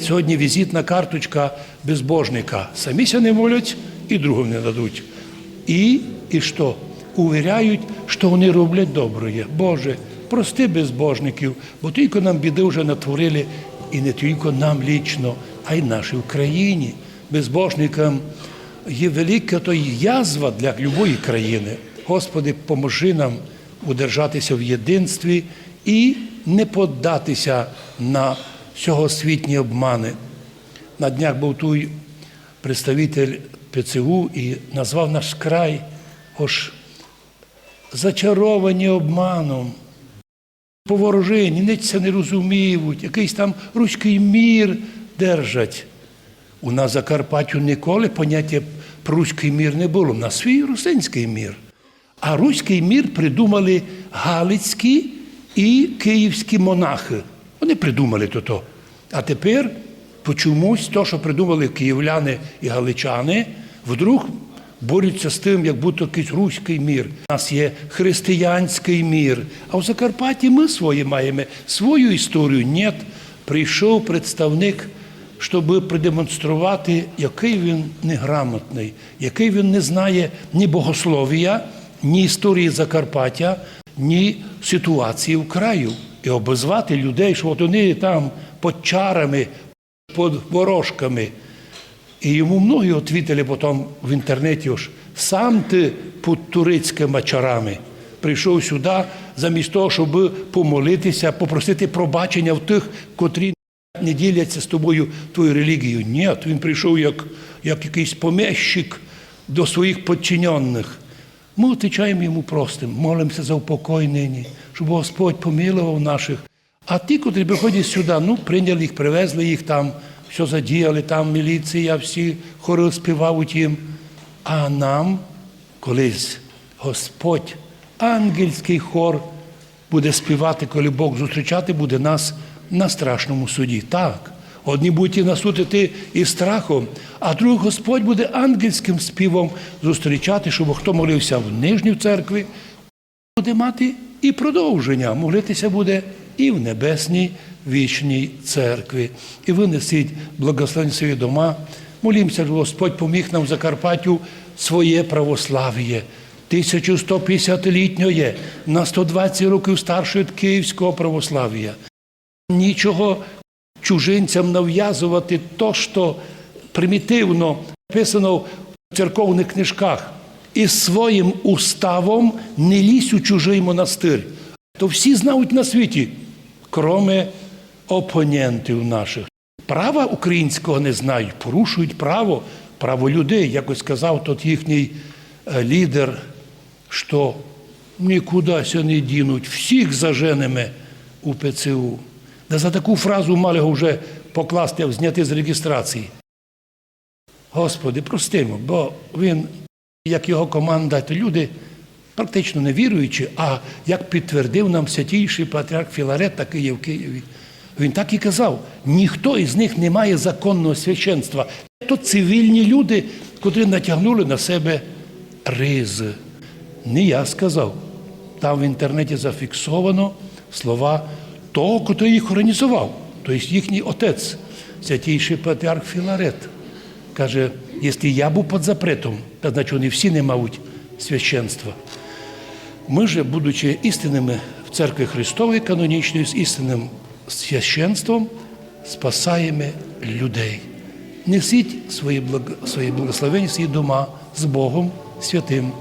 Сьогодні візитна карточка безбожника. Самі не молять і другим не дадуть. І, і що? Увіряють, що вони роблять добре. Боже, прости безбожників, бо тільки нам біди вже натворили, і не тільки нам лічно, а й нашій Україні. Безбожникам є велика то язва для любої країни. Господи, поможи нам удержатися в єдинстві і не поддатися на сьогосвітні обмани. На днях був той представитель ПЦУ і назвав наш край ось зачаровані обманом. Поворожені, ніч це не розуміють, якийсь там руський мір держать. У нас Закарпаттю ніколи поняття про руський мір не було. У нас свій русинський мір. А руський мір придумали галицькі і київські монахи. Вони придумали то. то. А тепер по чомусь то, що придумали київляни і галичани, вдруг борються з тим, як будто якийсь руський мір. У нас є християнський мір. А в Закарпатті ми свої маємо свою історію. Ні, прийшов представник, щоб продемонструвати, який він неграмотний, який він не знає ні богослов'я, ні історії Закарпаття, ні ситуації в краю. І обозвати людей, що от вони там під чарами, під ворожками. І йому многі відповіли потім в інтернеті, ж, сам ти під турецькими чарами прийшов сюди замість того, щоб помолитися, попросити пробачення в тих, котрі не діляться з тобою твою релігію. Ні, він прийшов як, як якийсь помещик до своїх подчинених. Ми отвечаємо йому простим, молимося за упокой нині, щоб Господь помилував наших. А ті, котрі приходять сюди, ну, прийняли їх, привезли їх там, все задіяли, там міліція, всі хори співають їм. А нам колись Господь, ангельський хор, буде співати, коли Бог зустрічати буде нас на страшному суді. Так. Одні будуть нас судити із страхом, а другий Господь буде ангельським співом зустрічати, щоб хто молився в нижній церкві, буде мати і продовження. Молитися буде і в небесній вічній церкві. І винесіть благословені свої дома. Молімося, щоб Господь поміг нам в Закарпаттю своє православ'я. 1150-літньої, на 120 років старше від київського православ'я. Нічого чужинцям нав'язувати то, що примітивно написано в церковних книжках. І своїм уставом не лізь у чужий монастир. То всі знають на світі, кроме опонентів наших. Права українського не знають, порушують право, право людей. Якось сказав тот їхній е, лідер, що нікудися не дінуть, всіх заженемо у ПЦУ. Да за таку фразу мали його вже покласти, зняти з реєстрації. Господи, простимо, бо він, як його команда, то люди практично не віруючі, а як підтвердив нам святійший патріарх Філарет, такий є в Києві, він так і казав: ніхто із них не має законного священства. То цивільні люди, котрі натягнули на себе ризи. Не я сказав. Там в інтернеті зафіксовано слова того, хто їх організував, тобто їхній отець, святійший патріарх Філарет. Каже, якщо я був під запретом, то значить вони всі не мають священства. Ми же, будучи істинними в церкві Христової канонічної, з істинним священством, спасаємо людей. Несіть свої, благо, свої благословення, свої дома з Богом святим.